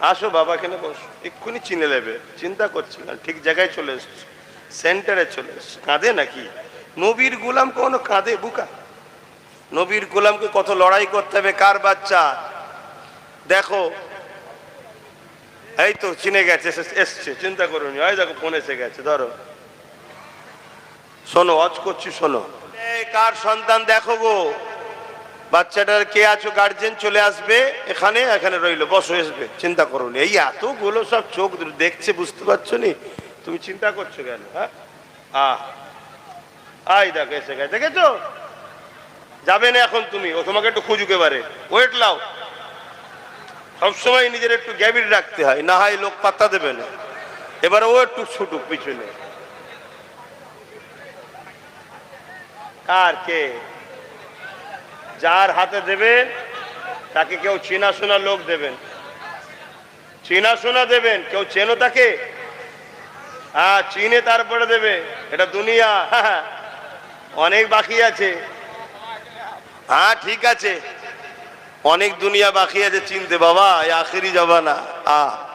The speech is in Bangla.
আসো বাবা, এখানে বসো। এক্ষুনি চিনে নেবে। চিন্তা করছি না, ঠিক জায়গায় চলে এসছো। সেন্টারে চলে এসছো। কাঁদে নাকি? নবীর গোলাম কোনো কাঁদে? বুকা। নবীর গোলামকে কত লড়াই করতে হবে? কার বাচ্চা? দেখো। এই তো চিনে গেছে, এসে- এসছে। চিন্তা করুন ওই দেখো, ফোন এসে গেছে। ধরো। শোনো, অজ করছি, শোনো। কার সন্তান দেখো গো? বাচ্চাটার কে আছো গার্জেন চলে আসবে, এখানে এখানে রইল, বসো আসবে চিন্তা করুন এই এতগুলো সব চোখ দেখছে, বুঝতে পারছ নি? তুমি চিন্তা করছ কেন হ্যাঁ? আহ দেখেছ? যাবে না এখন তুমি, ও তোমাকে একটু খুঁজুক এবারে। ওয়েট লাও। সবসময় নিজের একটু গ্যাবিট রাখতে হয়, না হয় লোক পাত্তা দেবে না। এবার ও একটু ছুটুক পিছনে। আর কে? যার হাতে দেবেন, তাকে কেউ চেনা শোনা লোক দেবেন। চেনা শোনা দেবেন, কেউ চেনো তাকে? হ্যাঁ চিনে তারপরে দেবে, এটা দুনিয়া। অনেক বাকি আছে। হ্যাঁ ঠিক আছে। অনেক দুনিয়া বাকি আছে, চিনতে বাবা, এই আখেরি যাবা না আহ।